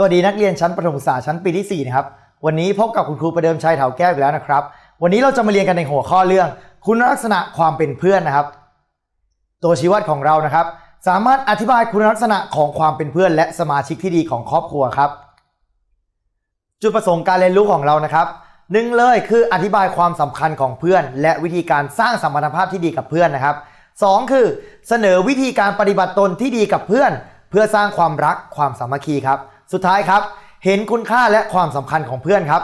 สวัสดีนักเรียนชั้นประถมศึกษาชั้นปีที่ 4 นะครับ วันนี้พบกับคุณครูประเดิมชัยเถาแก้วอีกแล้วนะครับ วันนี้เราจะมาเรียนกันในหัวข้อเรื่อง คุณลักษณะความเป็นเพื่อนนะครับ ตัวชี้วัดของเรานะครับ สามารถอธิบายคุณลักษณะของความเป็นเพื่อน และสมาชิกที่ดีของครอบครัวครับ จุดประสงค์การเรียนรู้ของเรานะครับหนึ่งเลยคืออธิบายความสำคัญของเพื่อน และวิธีการสร้างสัมพันธภาพที่ดีกับเพื่อนนะครับสองคือเสนอวิธีการปฏิบัติตนที่ดีกับเพื่อน เพื่อสร้างความรักความสามัคคีครับ สุดท้ายครับ เห็นคุณค่าและความสำคัญของเพื่อนครับ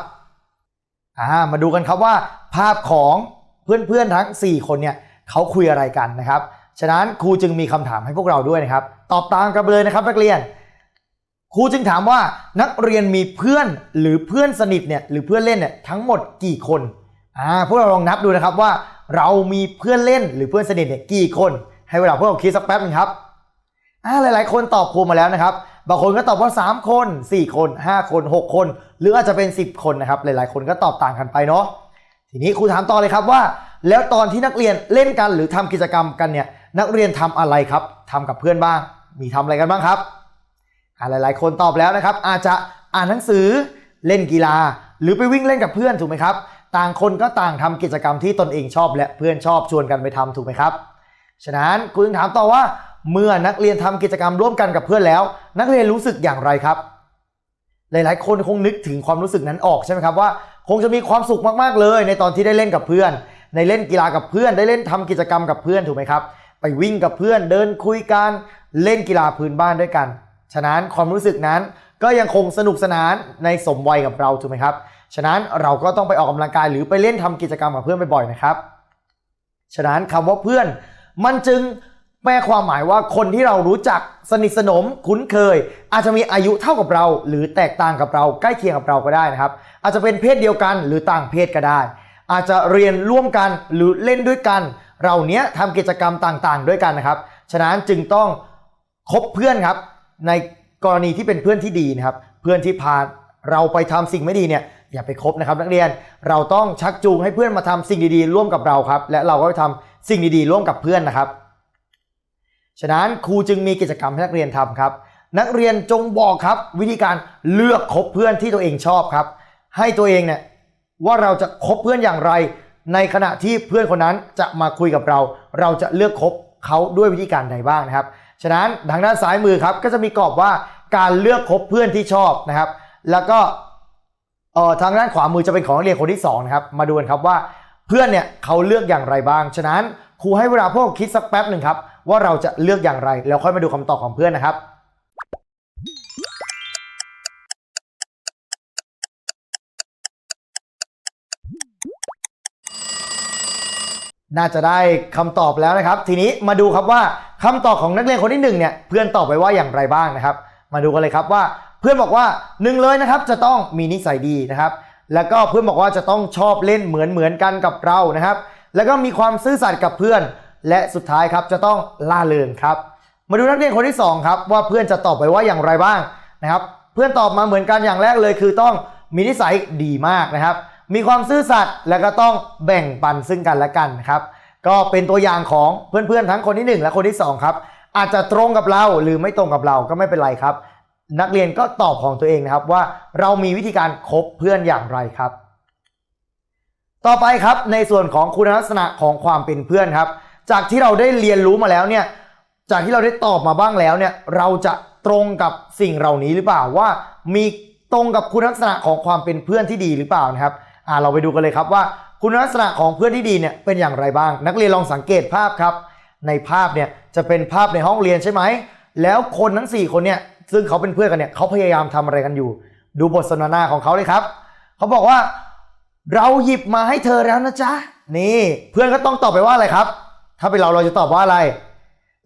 อ่ามาดูกันครับว่า ภาพของเพื่อนๆทั้ง 4 คนเนี่ยเขาคุยอะไรกันนะครับ ฉะนั้นครูจึงมีคำถามให้พวกเราด้วยนะครับ ตอบตามกันเลยนะครับนักเรียน ครูจึงถามว่านักเรียนมีเพื่อนหรือเพื่อนสนิทเนี่ยหรือเพื่อนเล่นเนี่ยทั้งหมดกี่คนอ่าพวกเราลองนับดูนะครับว่าเรามีเพื่อนเล่นหรือเพื่อนสนิทเนี่ยกี่คน ให้เวลาพวกเราคิดสักแป๊บนึงครับอ่าหลายๆ คนตอบครูมาแล้วนะครับ บางคนก็ตอบว่า 3 คน 4 คน 5 คน 6 คน หรืออาจจะเป็น 10 คนนะครับ หลายๆ คนก็ตอบต่างกันไปเนาะทีนี้ครูถามต่อเลยครับว่า แล้วตอนที่นักเรียนเล่นกันหรือทำกิจกรรมกันเนี่ยนักเรียนทำอะไรครับทำกับเพื่อนบ้าง มีทำอะไรกันบ้างครับอ่าหลาย ๆ คนตอบแล้วนะครับ อาจจะอ่านหนังสือเล่นกีฬา หรือไปวิ่งเล่นกับเพื่อนถูกไหมครับต่างคนก็ต่างทำกิจกรรมที่ตนเองชอบและเพื่อนชอบชวนกันไปทำถูกไหมครับ ฉะนั้นคุณถามต่อว่า เมื่อนักเรียนทำกิจกรรมร่วมกันกับเพื่อนแล้ว นักเรียนรู้สึกอย่างไรครับ หลาย ๆ คนคงนึกถึงความรู้สึกนั้นออกใช่ไหมครับว่า คงจะมีความสุขมากๆเลย ในตอนที่ได้เล่นกับเพื่อน ในเล่นกีฬากับเพื่อน ได้เล่นทำกิจกรรมกับเพื่อนถูกไหมครับ ไปวิ่งกับเพื่อนเดินคุยกันเล่นกีฬาพื้นบ้านด้วยกัน ฉะนั้นความรู้สึกนั้นก็ยังคงสนุกสนานในสมวัยกับเราถูกไหมครับฉะนั้นเราก็ต้องไปออกกำลังกายหรือไปเล่นทำกิจกรรมกับเพื่อนบ่อยๆนะครับ ฉะนั้นคำว่าเพื่อนมันจึง แปลความหมายว่าคนที่เรารู้จักสนิทสนมคุ้นเคย อาจจะมีอายุเท่ากับเรา หรือแตกต่างกับเราใกล้เคียงกับเราก็ได้นะครับ อาจจะเป็นเพศเดียวกันหรือต่างเพศก็ได้ อาจจะเรียนร่วมกันหรือเล่นด้วยกัน เราเนี้ยทำกิจกรรมต่างๆ ด้วยกันนะครับ ฉะนั้นจึงต้องคบเพื่อนครับ ในกรณีที่เป็นเพื่อนที่ดีนะครับ เพื่อนที่พาเราไปทำสิ่งไม่ดีเนี่ยอย่าไปคบนะครับนักเรียนเราต้องชักจูงให้เพื่อนมาทำสิ่งดีๆ ร่วมกับเราครับ และเราก็ไปทำสิ่งดีๆ ร่วมกับเพื่อนนะครับ ฉะนั้นครูจึงมีกิจกรรมให้นักเรียนทำครับ นักเรียนจงบอกครับ วิธีการเลือกคบเพื่อนที่ตัวเองชอบครับ ให้ตัวเองเนี่ยว่าเราจะคบเพื่อนอย่างไร ในขณะที่เพื่อนคนนั้นจะมาคุยกับเรา เราจะเลือกคบเขาด้วยวิธีการใดบ้างนะครับ ฉะนั้นทางด้านซ้ายมือครับก็จะมีกรอบว่าการเลือกคบเพื่อนที่ชอบนะครับ แล้วก็เอ่อทางด้านขวามือจะเป็นของนักเรียนคนที่สองนะครับมาดูกันครับว่าเพื่อนเนี่ยเขาเลือกอย่างไรบ้าง ฉะนั้นครูให้เวลาพวกคิดสักแป๊บหนึ่งครับ ว่าเราจะเลือกอย่างไร แล้วค่อยมาดูคำตอบของเพื่อนนะครับน่าจะได้คำตอบแล้วนะครับ ทีนี้มาดูครับว่าคำตอบของนักเรียนคนที่หนึ่งเนี่ยเพื่อนตอบไปว่าอย่างไรบ้างนะครับ มาดูกันเลยครับว่าเพื่อนบอกว่าหนึ่งเลยนะครับจะต้องมีนิสัยดีนะครับ แล้วก็เพื่อนบอกว่าจะต้องชอบเล่นเหมือนเหมือนกันกับเรานะครับ แล้วก็มีความซื่อสัตย์กับเพื่อน และสุดท้ายครับจะต้องล่าเริงครับ มาดูนักเรียนคนที่สองครับว่าเพื่อนจะตอบไปว่าอย่างไรบ้างนะครับ เพื่อนตอบมาเหมือนกันอย่างแรกเลย คือต้องมีนิสัยดีมากนะครับ มีความซื่อสัตย์แล้วก็ต้องแบ่งปันซึ่งกันและกันครับ ก็เป็นตัวอย่างของเพื่อนๆทั้งคนที่หนึ่งและคนที่สองครับอาจจะตรงกับเราหรือไม่ตรงกับเราก็ไม่เป็นไรครับ นักเรียนก็ตอบของตัวเองนะครับว่าเรามีวิธีการคบเพื่อนอย่างไรครับ ต่อไปครับในส่วนของคุณลักษณะของความเป็นเพื่อนครับ จากที่เราได้เรียนรู้มาแล้วเนี่ยจากที่เราได้ตอบมาบ้างแล้วเนี่ยเราจะตรงกับสิ่งเหล่านี้หรือเปล่าว่า มีตรงกับคุณลักษณะของความเป็นเพื่อนที่ดีหรือเปล่านะครับอ่าเราไปดูกันเลยครับว่า คุณลักษณะของเพื่อนที่ดีเนี่ยเป็นอย่างไรบ้าง นักเรียนลองสังเกตภาพครับ ในภาพเนี่ยจะเป็นภาพในห้องเรียนใช่ไหมแล้วคนทั้ง 4 คนเนี่ยซึ่งเขาเป็นเพื่อนกันเนี่ยเขาพยายามทำอะไรกันอยู่ ดูบทสนทนาของเขาเลยครับ เขาบอกว่า เราหยิบมาให้เธอแล้วนะจ๊ะนี่เพื่อนก็ต้องตอบไปว่าอะไรครับ ถ้าเป็นเราเราจะตอบว่าอะไร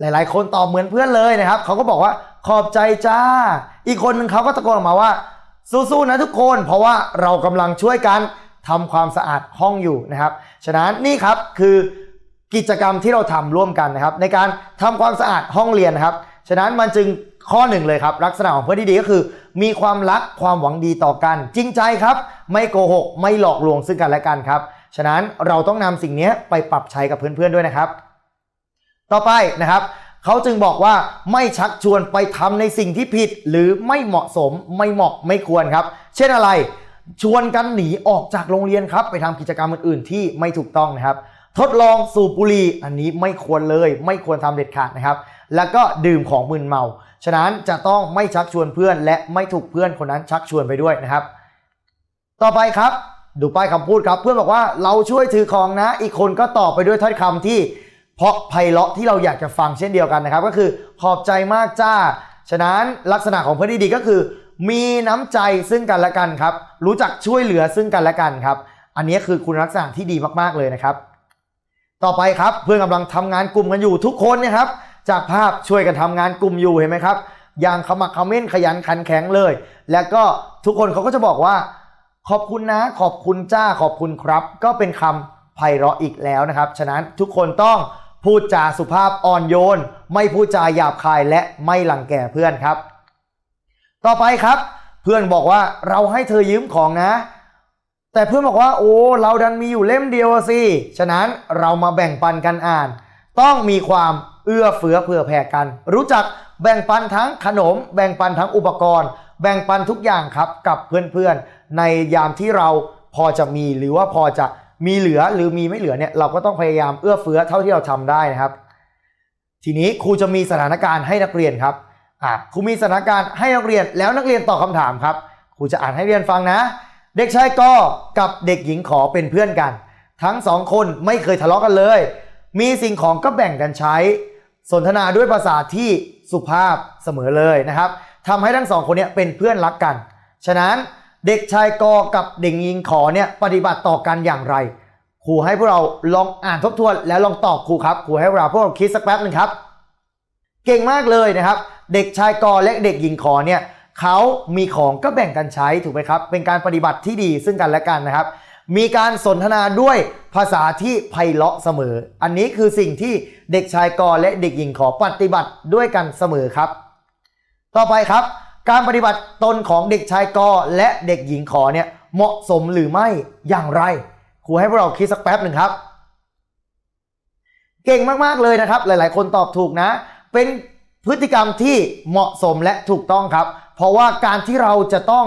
หลาย ๆ คนตอบเหมือนเพื่อนเลยนะครับเขาก็บอกว่าขอบใจจ้า อีกคนหนึ่งเขาก็ตะโกนออกมาว่า สู้ๆนะทุกคน เพราะว่าเรากำลังช่วยกันทำความสะอาดห้องอยู่นะครับ ฉะนั้นนี่ครับคือกิจกรรมที่เราทำร่วมกันนะครับ ในการทำความสะอาดห้องเรียนนะครับ ฉะนั้นมันจึงข้อหนึ่งเลยครับ ลักษณะของเพื่อนที่ดีก็คือ มีความรักความหวังดีต่อกัน จริงใจครับ ไม่โกหก ไม่หลอกลวงซึ่งกันและกันครับ ฉะนั้นเราต้องนำสิ่งนี้ไปปรับใช้กับเพื่อนๆด้วยนะครับ ต่อไปนะครับเขาจึงบอกว่าไม่ชักชวนไปทำในสิ่งที่ผิด หรือไม่เหมาะสมไม่เหมาะไม่ควรครับ เช่นอะไร ชวนกันหนีออกจากโรงเรียนครับ ไปทำกิจกรรมอื่นๆที่ไม่ถูกต้องนะครับ ทดลองสูบบุหรี่อันนี้ไม่ควรเลย ไม่ควรทำเด็ดขาดนะครับ แล้วก็ดื่มของมึนเมา ฉะนั้นจะต้องไม่ชักชวนเพื่อน และไม่ถูกเพื่อนคนนั้นชักชวนไปด้วยนะครับ ต่อไปครับ ดูป้ายคำพูดครับ เพื่อนบอกว่าเราช่วยถือของนะ อีกคนก็ตอบไปด้วยถ้อยคำที่ เพราะไพเราะที่เราอยากจะฟังเช่นเดียวกันนะครับ ก็คือขอบใจมากจ้า ฉะนั้นลักษณะของเพื่อนที่ดีก็คือ มีน้ำใจซึ่งกันและกันครับ รู้จักช่วยเหลือซึ่งกันและกันครับ อันนี้คือคุณลักษณะที่ดีมากๆเลยนะครับ ต่อไปครับเพื่อนกำลังทำงานกลุ่มกันอยู่ทุกคนเนยครับ จากภาพช่วยกันทำงานกลุ่มอยู่เห็นไหมครับอย่างขมักเขม้นขยันขันแข็งเลย แล้วก็ทุกคนเขาก็จะบอกว่า ขอบคุณนะขอบคุณจ้าขอบคุณครับ ก็เป็นคำไพเราะอีกแล้วนะครับ ฉะนั้นทุกคนต้อง พูดจาสุภาพอ่อนโยน ไม่พูดจาหยาบคายและไม่หลังแก่เพื่อนครับ ต่อไปครับ เพื่อนบอกว่าเราให้เธอยืมของนะ แต่เพื่อนบอกว่าโอ้เราดันมีอยู่เล่มเดียวสิฉะนั้นเรามาแบ่งปันกันอ่าน ต้องมีความเอื้อเฟื้อเผื่อแผ่กัน รู้จักแบ่งปันทั้งขนม แบ่งปันทั้งอุปกรณ์ แบ่งปันทุกอย่างครับกับเพื่อนๆ ในยามที่เราพอจะมีหรือว่าพอจะ มีเหลือหรือมีไม่เหลือเนี่ยเราก็ต้องพยายามเอื้อเฟื้อเท่าที่เราทำได้นะครับ ทีนี้ครูจะมีสถานการณ์ให้นักเรียนครับอะครูมีสถานการณ์ให้นักเรียนแล้วนักเรียนตอบคำถามครับครูจะอ่านให้เรียนฟังนะ เด็กชายก็กับเด็กหญิงขอเป็นเพื่อนกัน ทั้งสองคนไม่เคยทะเลาะกันเลย มีสิ่งของก็แบ่งกันใช้ สนทนาด้วยภาษาที่สุภาพเสมอเลยนะครับทำให้ทั้งสองคนเนี้เป็นเพื่อนรักกัน ฉะนั้น เด็กชายกอกับเด็กหญิงขอเนี่ยปฏิบัติต่อกันอย่างไรครูให้พวกเราลองอ่านทบทวน แล้วลองตอบครูครับครูให้พวกเราพวกเราคิดสักแป๊บหนึ่งครับ เก่งมากเลยนะครับ เด็กชายกอและเด็กหญิงขอเนี่ยเขามีของก็แบ่งกันใช้ถูกไหมครับ เป็นการปฏิบัติที่ดีซึ่งกันและกันนะครับ มีการสนทนาด้วยภาษาที่ไพเราะเสมอ อันนี้คือสิ่งที่เด็กชายกอและเด็กหญิงขอปฏิบัติด้วยกันเสมอครับ ต่อไปครับ การปฏิบัติตนของเด็กชายกอและเด็กหญิงขอเนี่ยเหมาะสมหรือไม่อย่างไรครูให้พวกเราคิดสักแป๊บหนึ่งครับ เก่งมากๆเลยนะครับ หลายๆ คนตอบถูกนะ เป็นพฤติกรรมที่เหมาะสมและถูกต้องครับ เพราะว่าการที่เราจะต้อง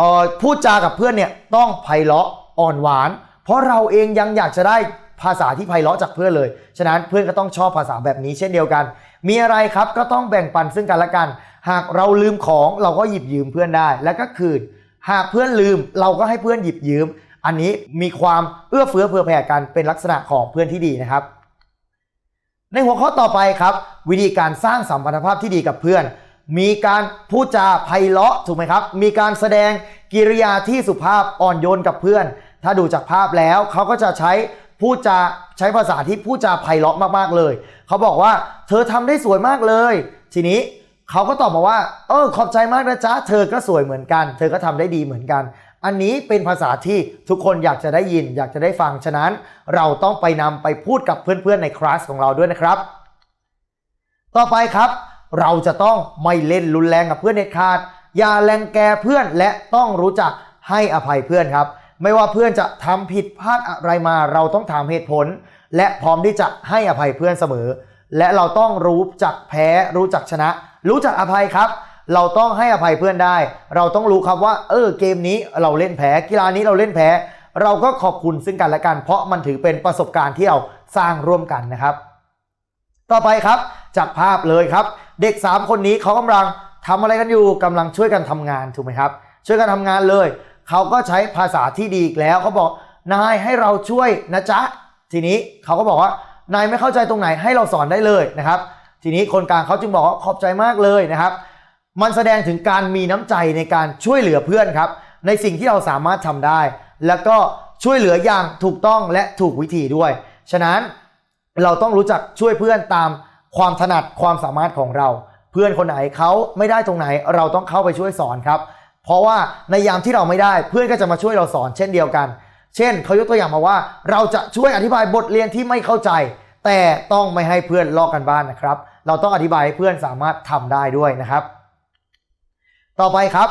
ออพูดจากับเพื่อนเนี่ยต้องไพเราะอ่อนหวาน เพราะเราเองยังอยากจะได้ภาษาที่ไพเราะจากเพื่อนเลย ฉะนั้นเพื่อนก็ต้องชอบภาษาแบบนี้เช่นเดียวกัน มีอะไรครับก็ต้องแบ่งปันซึ่งกันและกัน หากเราลืมของเราก็หยิบยืมเพื่อนได้ แล้วก็คืน หากเพื่อนลืมเราก็ให้เพื่อนหยิบยืม อันนี้มีความเอื้อเฟื้อเผื่อแผ่กันเป็นลักษณะของเพื่อนที่ดีนะครับ ในหัวข้อต่อไปครับ วิธีการสร้างสัมพันธภาพที่ดีกับเพื่อน มีการพูดจาไพเราะถูกไหมครับ มีการแสดงกิริยาที่สุภาพอ่อนโยนกับเพื่อน ถ้าดูจากภาพแล้วเขาก็จะใช้พูดจาใช้ภาษาที่พูดจาไพเราะมากๆเลย เขาบอกว่า เธอทำได้สวยมากเลย ทีนี้ เขาก็ตอบมาว่า เออขอบใจมากนะจ๊ะ เธอก็สวยเหมือนกัน เธอก็ทำได้ดีเหมือนกัน อันนี้เป็นภาษาที่ทุกคนอยากจะได้ยิน อยากจะได้ฟัง ฉะนั้น เราต้องไปนำไปพูดกับเพื่อนๆในคลาสของเราด้วยนะครับ ต่อไปครับ เราจะต้องไม่เล่นรุนแรงกับเพื่อนเด็ดขาด อย่าแรงแกเพื่อนและต้องรู้จักให้อภัยเพื่อนครับ ไม่ว่าเพื่อนจะทำผิดพลาดอะไรมา เราต้องถามเหตุผล และพร้อมที่จะให้อภัยเพื่อนเสมอ และเราต้องรู้จักแพ้รู้จักชนะ รู้จักอภัยครับ เราต้องให้อภัยเพื่อนได้ เราต้องรู้ครับว่า เออเกมนี้เราเล่นแพ้กีฬานี้เราเล่นแพ้ เราก็ขอบคุณซึ่งกันและกัน เพราะมันถือเป็นประสบการณ์ที่เราสร้างร่วมกันนะครับ ต่อไปครับจากภาพเลยครับ เด็ก 3 คนนี้เขากำลังทำอะไรกันอยู่กำลังช่วยกันทำงานถูกไหมครับ ช่วยกันทำงานเลยเขาก็ใช้ภาษาที่ดีอีกแล้วเขาบอกนายให้เราช่วยนะจ๊ะทีนี้เขาก็บอกว่านายไม่เข้าใจตรงไหนให้เราสอนได้เลยนะครับ ทีนี้คนกลางเขาจึงบอกว่าขอบใจมากเลยนะครับ มันแสดงถึงการมีน้ำใจในการช่วยเหลือเพื่อนครับ ในสิ่งที่เราสามารถทำได้ แล้วก็ช่วยเหลืออย่างถูกต้องและถูกวิธีด้วย ฉะนั้นเราต้องรู้จักช่วยเพื่อนตามความถนัดความสามารถของเรา เพื่อนคนไหนเขาไม่ได้ตรงไหน เราต้องเข้าไปช่วยสอนครับ เพราะว่าในยามที่เราไม่ได้เพื่อนก็จะมาช่วยเราสอนเช่นเดียวกัน เช่นเขายกตัวอย่างมาว่า เราจะช่วยอธิบายบทเรียนที่ไม่เข้าใจ แต่ต้องไม่ให้เพื่อนลอกกันบ้านนะครับ เราต้องอธิบายให้เพื่อนสามารถทำได้ด้วยนะครับ ต่อไปครับ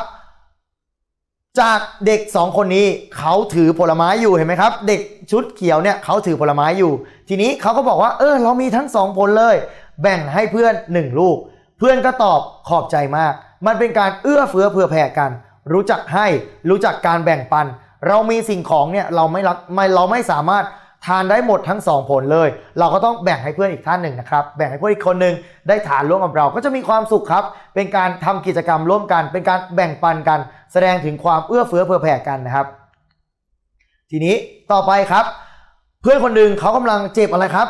จากเด็ก 2 คนนี้เขาถือผลไม้อยู่เห็นไหมครับ เด็กชุดเขียวเนี่ยเขาถือผลไม้อยู่ ทีนี้เขาก็บอกว่า เออ เรามีทั้ง 2 ผลเลย แบ่งให้เพื่อน 1 ลูก เพื่อนก็ตอบขอบใจมาก มันเป็นการเอื้อเฟื้อเผื่อแผ่กัน รู้จักให้รู้จักการแบ่งปัน เรามีสิ่งของเนี่ยเราไม่รักไม่เราไม่สามารถ ทานได้หมดทั้งสองผลเลย เราก็ต้องแบ่งให้เพื่อนอีกท่านหนึ่งนะครับ แบ่งให้เพื่อนอีกคนหนึ่งได้ทานร่วมกับเราก็จะมีความสุขครับ เป็นการทำกิจกรรมร่วมกัน เป็นการแบ่งปันกัน แสดงถึงความเอื้อเฟื้อเผื่อแผ่กันนะครับ ทีนี้ต่อไปครับ เพื่อนคนหนึ่งเขากำลังเจ็บอะไรครับ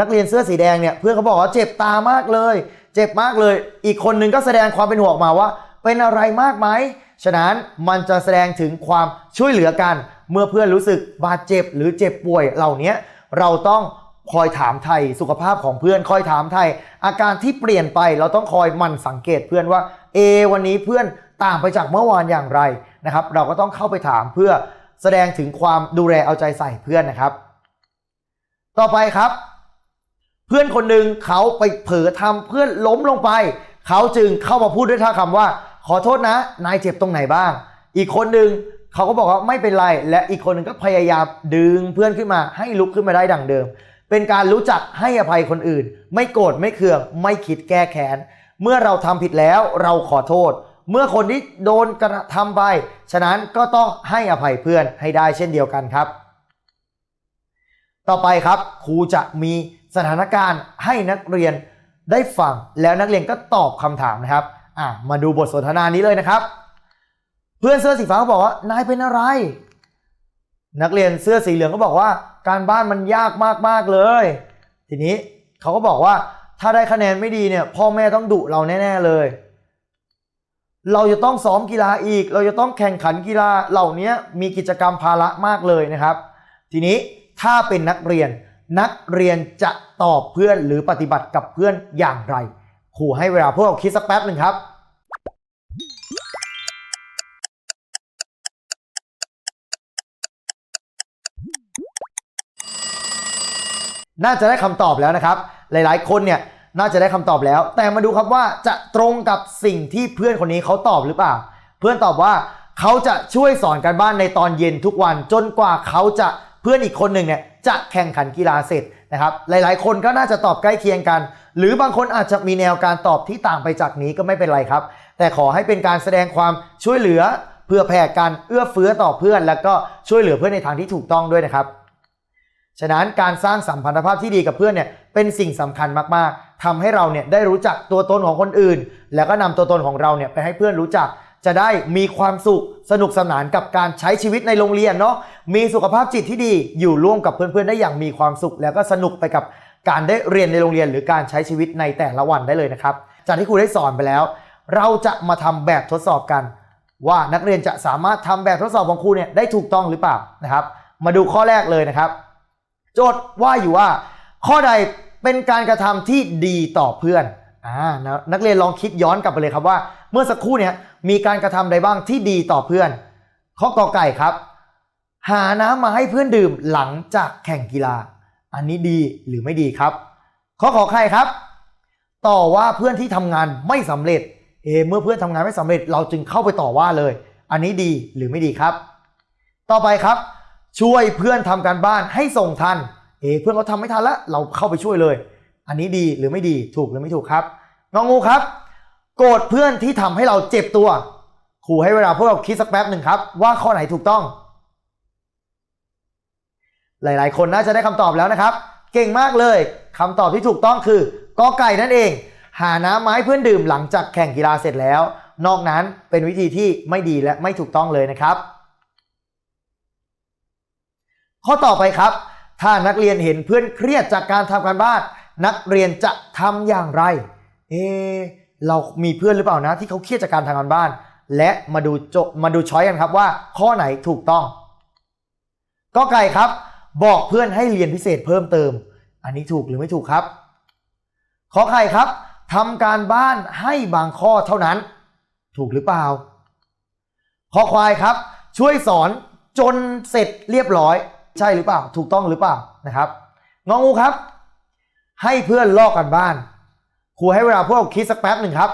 นักเรียนเสื้อสีแดงเนี่ยเพื่อนเขาบอกว่าเจ็บตามากเลย เจ็บมากเลย อีกคนหนึ่งก็แสดงความเป็นห่วงมาว่า เป็นอะไรมากไหมฉะนั้นมันจะแสดงถึงความช่วยเหลือกัน เมื่อเพื่อนรู้สึกบาดเจ็บหรือเจ็บป่วยเหล่านี้เราต้องคอยถามไทยสุขภาพของเพื่อนคอยถามไทย อาการที่เปลี่ยนไปเราต้องคอยมันสังเกตเพื่อนว่าเอวันนี้เพื่อนต่างไปจากเมื่อวานอย่างไรนะครับ เราก็ต้องเข้าไปถามเพื่อแสดงถึงความดูแลเอาใจใส่เพื่อนนะครับ ต่อไปครับ เพื่อนคนหนึ่งเขาไปเผลอทำเพื่อนล้มลงไป เขาจึงเข้ามาพูดด้วยท่าคำว่า ขอโทษนะ นายเจ็บตรงไหนบ้าง อีกคนหนึ่ง เขาก็บอกว่าไม่เป็นไร และอีกคนหนึ่งก็พยายามดึงเพื่อนขึ้นมาให้ลุกขึ้นมาได้ดังเดิม เป็นการรู้จักให้อภัยคนอื่น ไม่โกรธไม่เคือง ไม่คิดแก้แค้น เมื่อเราทำผิดแล้วเราขอโทษ เมื่อคนที่โดนกระทำไป ฉะนั้นก็ต้องให้อภัยเพื่อนให้ได้เช่นเดียวกันครับ ต่อไปครับครูจะมีสถานการณ์ให้นักเรียนได้ฟังแล้วนักเรียนก็ตอบคำถามนะครับ อะมาดูบทสนทนานี้เลยนะครับ เพื่อนเสื้อสีฟ้าก็บอกว่านายเป็นอะไร นักเรียนเสื้อสีเหลืองก็บอกว่า การบ้านมันยากมากๆเลย ทีนี้เขาก็บอกว่าถ้าได้คะแนนไม่ดีเนี่ย พ่อแม่ต้องดุเราแน่ๆเลย เราจะต้องซ้อมกีฬาอีก เราจะต้องแข่งขันกีฬาเหล่านี้มีกิจกรรมภาระมากเลยนะครับ ทีนี้ถ้าเป็นนักเรียนนักเรียนจะตอบเพื่อนหรือปฏิบัติกับเพื่อนอย่างไรครูให้เวลาพวกเราคิดสักแป๊บหนึ่งครับ น่าจะได้คำตอบแล้วนะครับ หลายๆ คนเนี่ยน่าจะได้คำตอบแล้ว แต่มาดูครับว่าจะตรงกับสิ่งที่เพื่อนคนนี้เขาตอบหรือเปล่า เพื่อนตอบว่าเขาจะช่วยสอนการบ้านในตอนเย็นทุกวันจนกว่าเขาจะเพื่อนอีกคนหนึ่งเนี่ยจะแข่งขันกีฬาเสร็จนะครับ หลายๆ คนก็น่าจะตอบใกล้เคียงกัน หรือบางคนอาจจะมีแนวการตอบที่ต่างไปจากนี้ก็ไม่เป็นไรครับ แต่ขอให้เป็นการแสดงความช่วยเหลือเพื่อแผ่การเอื้อเฟื้อต่อเพื่อน แล้วก็ช่วยเหลือเพื่อนในทางที่ถูกต้องด้วยนะครับ ฉะนั้นการสร้างสัมพันธภาพที่ดีกับเพื่อนเนี่ยเป็นสิ่งสำคัญมากๆทำให้เราเนี่ยได้รู้จักตัวตนของคนอื่น แล้วก็นำตัวตนของเราเนี่ยไปให้เพื่อนรู้จัก จะได้มีความสุขสนุกสนานกับการใช้ชีวิตในโรงเรียนเนาะมีสุขภาพจิตที่ดีอยู่ร่วมกับเพื่อนๆได้อย่างมีความสุข แล้วก็สนุกไปกับการได้เรียนในโรงเรียน หรือการใช้ชีวิตในแต่ละวันได้เลยนะครับจากที่ครูได้สอนไปแล้ว เราจะมาทำแบบทดสอบกัน ว่านักเรียนจะสามารถทำแบบทดสอบของครูเนี่ยได้ถูกต้องหรือเปล่านะครับ มาดูข้อแรกเลยนะครับ จทย์ว่าอยู่ว่า ข้อใดเป็นการกระทำที่ดีต่อเพื่อนอ่านักเรียนลองคิดย้อนกลับไปเลยครับว่า เมื่อสักครู่เนี่ยมีการกระทำใดบ้างที่ดีต่อเพื่อน ข้อกอไก่ครับ หาน้ำมาให้เพื่อนดื่มหลังจากแข่งกีฬา อันนี้ดีหรือไม่ดีครับ ข้อขอไข่ครับ ต่อว่าเพื่อนที่ทำงานไม่สำเร็จเอเมื่อเพื่อนทำงานไม่สำเร็จ เราจึงเข้าไปต่อว่าเลย อันนี้ดีหรือไม่ดีครับ ต่อไปครับ ช่วยเพื่อนทำการบ้านให้ส่งทัน เอะเพื่อนเขาทำไม่ทันแล้วเราเข้าไปช่วยเลย อันนี้ดีหรือไม่ดีถูกหรือไม่ถูกครับงองูครับ โกรธเพื่อนที่ทำให้เราเจ็บตัวครูให้เวลาพวกเราคิดสักแป๊บหนึ่งครับ ว่าข้อไหนถูกต้อง หลาย ๆ คนน่าจะได้คำตอบแล้วนะครับ เก่งมากเลยคำตอบที่ถูกต้องคือกอไก่นั่นเอง หาน้ำมาให้เพื่อนดื่มหลังจากแข่งกีฬาเสร็จแล้ว นอกนั้นเป็นวิธีที่ไม่ดีและไม่ถูกต้องเลยนะครับ ข้อต่อไปครับ ถ้านักเรียนเห็นเพื่อนเครียดจากการทำการบ้าน นักเรียนจะทำอย่างไร เอ เรามีเพื่อนหรือเปล่านะ ที่เขาเครียดจากการทำการบ้าน และมาดูโจมาดูช้อยกันครับว่า ข้อไหนถูกต้อง ก็ไก่ครับ บอกเพื่อนให้เรียนพิเศษเพิ่มเติม อันนี้ถูกหรือไม่ถูกครับ ขอไข่ครับทำการบ้านให้บางข้อเท่านั้น ถูกหรือเปล่าขอควายครับ ช่วยสอนจนเสร็จเรียบร้อย ใช่หรือเปล่า ถูกต้องหรือเปล่านะครับงองูครับ ให้เพื่อนลอกกันบ้านครูให้เวลาพวกคิดสักแป๊บหนึ่งครับ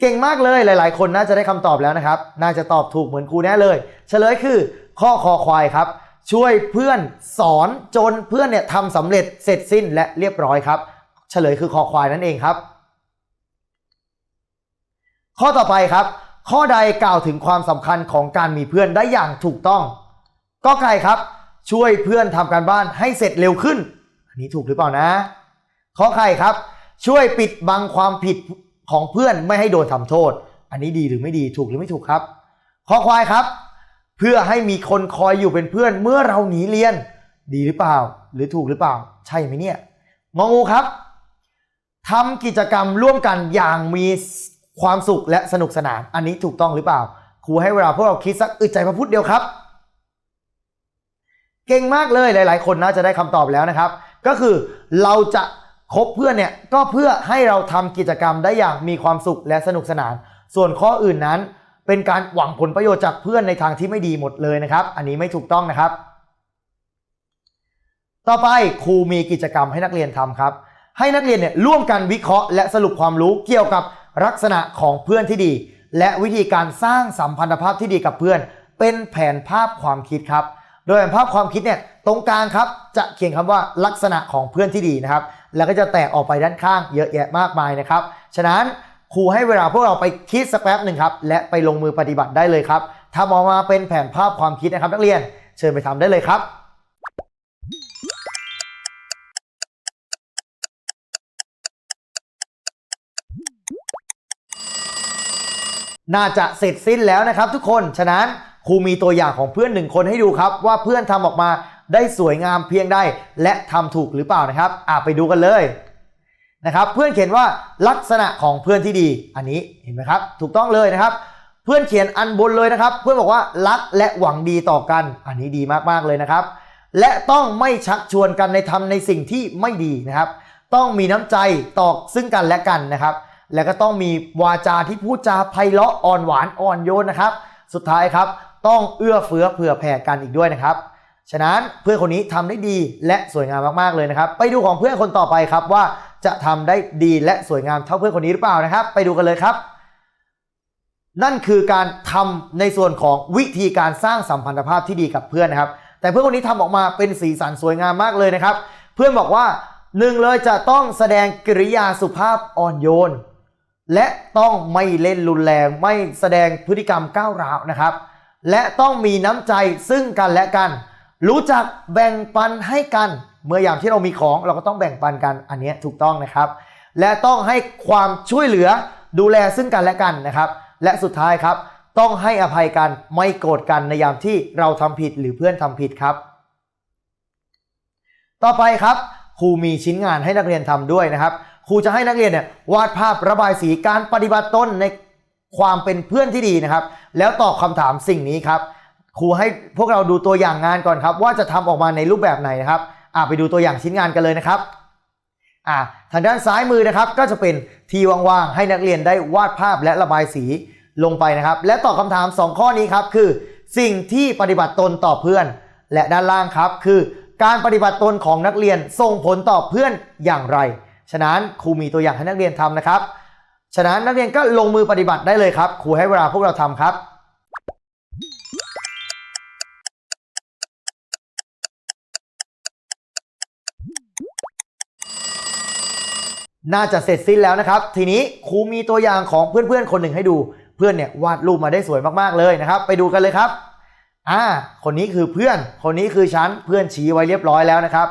เก่งมากเลยหลาย ๆ คนน่าจะได้คำตอบแล้วนะครับ น่าจะตอบถูกเหมือนครูแน่เลย เฉลยคือ ข้อคอควายครับ ช่วยเพื่อนสอนจนเพื่อนเนี่ยทำสำเร็จเสร็จสิ้นและเรียบร้อยครับ เฉลยคือคอควายนั่นเองครับ ข้อต่อไปครับ ข้อใดกล่าวถึงความสำคัญของการมีเพื่อนได้อย่างถูกต้อง ก็ไก่ครับ ช่วยเพื่อนทำการบ้านให้เสร็จเร็วขึ้น อันนี้ถูกหรือเปล่านะ ข้อไข่ครับ ช่วยปิดบังความผิดของเพื่อนไม่ให้โดนทำโทษ อันนี้ดีหรือไม่ดีถูกหรือไม่ถูกครับ ข้อควายครับ เพื่อให้มีคนคอยอยู่เป็นเพื่อนเมื่อเราหนีเรียน ดีหรือเปล่า หรือถูกหรือเปล่า ใช่ไหมเนี่ยงองูครับทำกิจกรรมร่วมกันอย่างมี ความสุขและสนุกสนาน อันนี้ถูกต้องหรือเปล่า ครูให้เวลาพวกเราคิดสักอึดใจพระพุทธเดียวครับ เก่งมากเลยหลาย ๆ คนน่าจะได้คำตอบแล้วนะครับ ก็คือเราจะคบเพื่อนเนี่ยก็เพื่อให้เราทำกิจกรรมได้อย่างมีความสุขและสนุกสนาน ส่วนข้ออื่นนั้น เป็นการหวังผลประโยชน์จากเพื่อนในทางที่ไม่ดีหมดเลยนะครับ อันนี้ไม่ถูกต้องนะครับ ต่อไปครูมีกิจกรรมให้นักเรียนทำครับ ให้นักเรียนเนี่ยร่วมกันวิเคราะห์และสรุปความรู้เกี่ยวกับ ลักษณะของเพื่อนที่ดี และวิธีการสร้างสัมพันธภาพที่ดีกับเพื่อน เป็นแผนภาพความคิดครับ โดยแผนภาพความคิดเนี่ยตรงกลางครับจะเขียนคำว่าลักษณะของเพื่อนที่ดีนะครับ แล้วก็จะแตกออกไปด้านข้างเยอะแยะมากมายนะครับ ฉะนั้นครูให้เวลาพวกเราไปคิดสักแป๊บหนึ่งครับและไปลงมือปฏิบัติได้เลยครับทำออกมาเป็นแผนภาพความคิดนะครับ นักเรียนเชิญไปทำได้เลยครับ น่าจะเสร็จสิ้นแล้วนะครับทุกคน ฉะนั้นครูมีตัวอย่างของเพื่อนหนึ่งคนให้ดูครับ ว่าเพื่อนทำออกมาได้สวยงามเพียงใดและทำถูกหรือเปล่านะครับอะไปดูกันเลยนะครับเพื่อนเขียนว่าลักษณะของเพื่อนที่ดีอันนี้เห็นไหมครับ ถูกต้องเลยนะครับ เพื่อนเขียนอันบนเลยนะครับ เพื่อนบอกว่ารักและหวังดีต่อกัน อันนี้ดีมากๆเลยนะครับ และต้องไม่ชักชวนกันในทำในสิ่งที่ไม่ดีนะครับ ต้องมีน้ำใจต่อซึ่งกันและกันนะครับ แล้วก็ต้องมีวาจาที่พูดจาไพเราะอ่อนหวานอ่อนโยนนะครับ สุดท้ายครับต้องเอื้อเฟื้อเผื่อแผ่กันอีกด้วยนะครับ ฉะนั้นเพื่อนคนนี้ทำได้ดีและสวยงามมากๆเลยนะครับ ไปดูของเพื่อนคนต่อไปครับว่าจะทำได้ดีและสวยงามเท่าเพื่อนคนนี้หรือเปล่านะครับ ไปดูกันเลยครับ นั่นคือการทำในส่วนของวิธีการสร้างสัมพันธภาพที่ดีกับเพื่อนนะครับ แต่เพื่อนคนนี้ทำออกมาเป็นสีสันสวยงามมากเลยนะครับ เพื่อนบอกว่าหนึ่งเลยจะต้องแสดงกิริยาสุภาพอ่อนโยน และต้องไม่เล่นรุนแรงไม่แสดงพฤติกรรมก้าวร้าวนะครับ และต้องมีน้ำใจซึ่งกันและกัน รู้จักแบ่งปันให้กัน เมื่อยามที่เรามีของเราก็ต้องแบ่งปันกันอันนี้ถูกต้องนะครับ และต้องให้ความช่วยเหลือดูแลซึ่งกันและกันนะครับ และสุดท้ายครับ ต้องให้อภัยกันไม่โกรธกันในยามที่เราทำผิดหรือเพื่อนทำผิดครับ ต่อไปครับครูมีชิ้นงานให้นักเรียนทำด้วยนะครับ ครูจะให้นักเรียนเนี่ยวาดภาพระบายสีการปฏิบัติตนในความเป็นเพื่อนที่ดีนะครับ แล้วตอบคำถามสิ่งนี้ครับ ครูให้พวกเราดูตัวอย่างงานก่อนครับ ว่าจะทำออกมาในรูปแบบไหนนะครับอ่าไปดูตัวอย่างชิ้นงานกันเลยนะครับอ่าทางด้านซ้ายมือนะครับ ก็จะเป็นที่ว่างๆให้นักเรียนได้วาดภาพและระบายสีลงไปนะครับ และตอบคำถาม 2 ข้อนี้ครับคือ สิ่งที่ปฏิบัติตนต่อเพื่อน และด้านล่างครับ คือ การปฏิบัติตนของนักเรียนส่งผลต่อเพื่อนอย่างไร ฉะนั้นครูมีตัวอย่างให้นักเรียนทำนะครับ ฉะนั้นนักเรียนก็ลงมือปฏิบัติได้เลยครับ ครูให้เวลาพวกเราทำครับน่าจะเสร็จสิ้นแล้วนะครับ ทีนี้ครูมีตัวอย่างของเพื่อนๆ คนหนึ่งให้ดู เพื่อนเนี่ยวาดรูปมาได้สวยมากๆเลยนะครับ ไปดูกันเลยครับ อ่า คนนี้คือเพื่อน คนนี้คือฉัน เพื่อนชี้ไว้เรียบร้อยแล้วนะครับ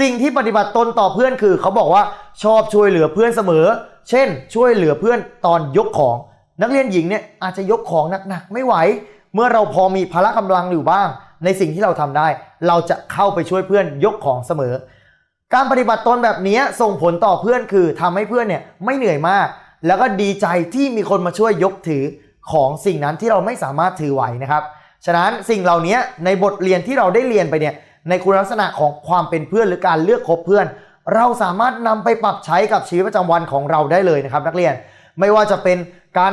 สิ่งที่ปฏิบัติตนต่อเพื่อนคือ เขาบอกว่าชอบช่วยเหลือเพื่อนเสมอ เช่น ช่วยเหลือเพื่อนตอนยกของ นักเรียนหญิงเนี่ยอาจจะยกของหนักๆไม่ไหว เมื่อเราพอมีพละกำลังอยู่บ้าง ในสิ่งที่เราทำได้ เราจะเข้าไปช่วยเพื่อนยกของเสมอ การปฏิบัติตนแบบนี้ส่งผลต่อเพื่อนคือทำให้เพื่อนเนี่ยไม่เหนื่อยมาก แล้วก็ดีใจที่มีคนมาช่วยยกถือของสิ่งนั้นที่เราไม่สามารถถือไหวนะครับฉะนั้นสิ่งเหล่านี้ในบทเรียนที่เราได้เรียนไปเนี่ย ในคุณลักษณะของความเป็นเพื่อนหรือการเลือกคบเพื่อน เราสามารถนำไปปรับใช้กับชีวิตประจำวันของเราได้เลยนะครับ นักเรียนไม่ว่าจะเป็นการ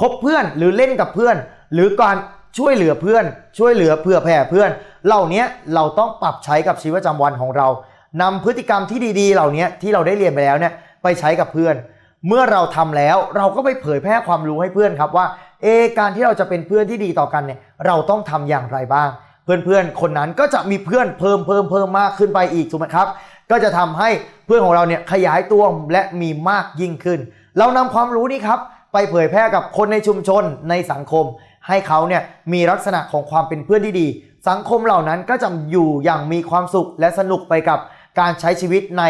คบเพื่อนหรือเล่นกับเพื่อน หรือการช่วยเหลือเพื่อน ช่วยเหลือเผื่อแผ่เพื่อน เหล่านี้เราต้องปรับใช้กับชีวิตประจำวันของเรานำพฤติกรรมที่ดีๆ เหล่านี้ที่เราได้เรียนไปแล้วเนี่ยไปใช้กับเพื่อน เมื่อเราทำแล้วเราก็ไปเผยแพร่ความรู้ให้เพื่อนครับว่าเอการที่เราจะเป็นเพื่อนที่ดีต่อกันเนี่ยเราต้องทำอย่างไรบ้าง เพื่อนๆ คนนั้นก็จะมีเพื่อนเพิ่มเพิ่มเพิ่มมากขึ้นไปอีกถูกไหมครับ ก็จะทำให้เพื่อนของเราเนี่ยขยายตัวและมีมากยิ่งขึ้น เรานำความรู้นี้ครับไปเผยแพร่กับคนในชุมชนในสังคม ให้เขาเนี่ยมีลักษณะของความเป็นเพื่อนที่ดี สังคมเหล่านั้นก็จะอยู่อย่างมีความสุขและสนุกไปกับการใช้ชีวิตใน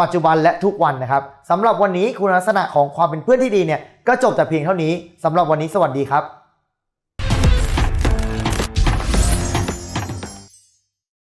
ปัจจุบันและทุกวันนะครับสำหรับวันนี้คุณลักษณะของความเป็นเพื่อนที่ดีเนี่ยก็จบแต่เพียงเท่านี้สำหรับวันนี้สวัสดีครับ